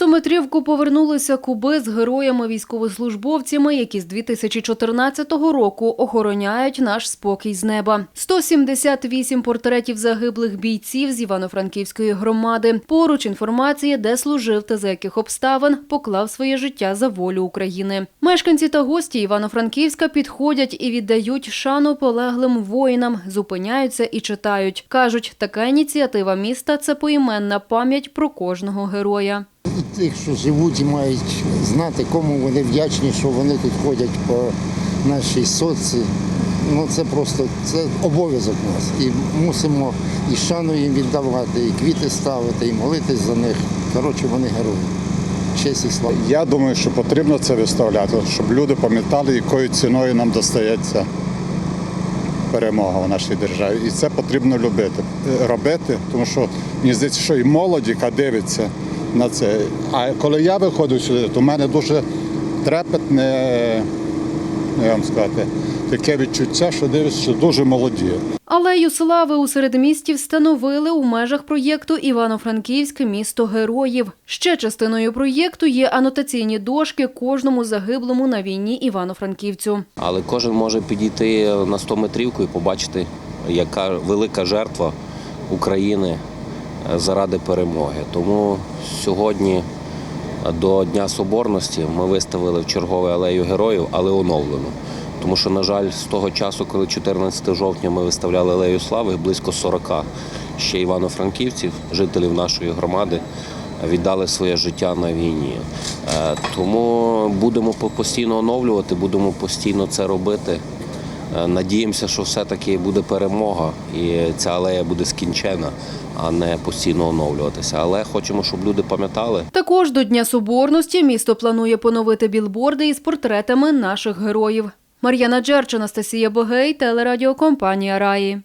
стометрівку повернулися куби з героями-військовослужбовцями, які з 2014 року охороняють наш спокій з неба. 178 портретів загиблих бійців з Івано-Франківської громади. Поруч інформація, де служив та за яких обставин поклав своє життя за волю України. Мешканці та гості Івано-Франківська підходять і віддають шану полеглим воїнам, зупиняються і читають. кажуть, така ініціатива міста це поіменна пам'ять про кожного героя. Тих, що живуть і мають знати, кому вони вдячні, що вони тут ходять по нашій соці. Ну це просто це обов'язок нас. І мусимо і шану їм віддавати, і квіти ставити, і молитись за них. Коротше, вони герої. Честь і слава. Я думаю, що потрібно це виставляти, щоб люди пам'ятали, якою ціною нам достається перемога в нашій державі. І це потрібно любити, е, робити, тому що мені здається, що і молодь, яка дивиться на це. А коли я виходив сюди, то в мене дуже трепетне, як вам сказати, таке відчуття, що дивишся, що дуже молоді. Алею слави у середмісті встановили у межах проєкту Івано-Франківське місто героїв. Ще частиною проєкту є анотаційні дошки кожному загиблому на війні Івано-Франківцю. Але кожен може підійти на 100 метрівку і побачити, яка велика жертва України заради перемоги. Тому сьогодні до Дня Соборності ми виставили в чергове алею героїв, але оновлену. Тому що, на жаль, з того часу, коли 14 жовтня ми виставляли алею слави, близько 40 ще івано-франківців, жителів нашої громади, віддали своє життя на війні. Е, Тому будемо постійно оновлювати, будемо постійно це робити. Е, Надіємося, що все-таки буде перемога і ця алея буде скінчена, а не постійно оновлюватися. Але хочемо, щоб люди пам'ятали. Також до Дня Соборності місто планує поновити білборди із портретами наших героїв. Мар'яна Джерч, Анастасія Богей, телерадіокомпанія Раї.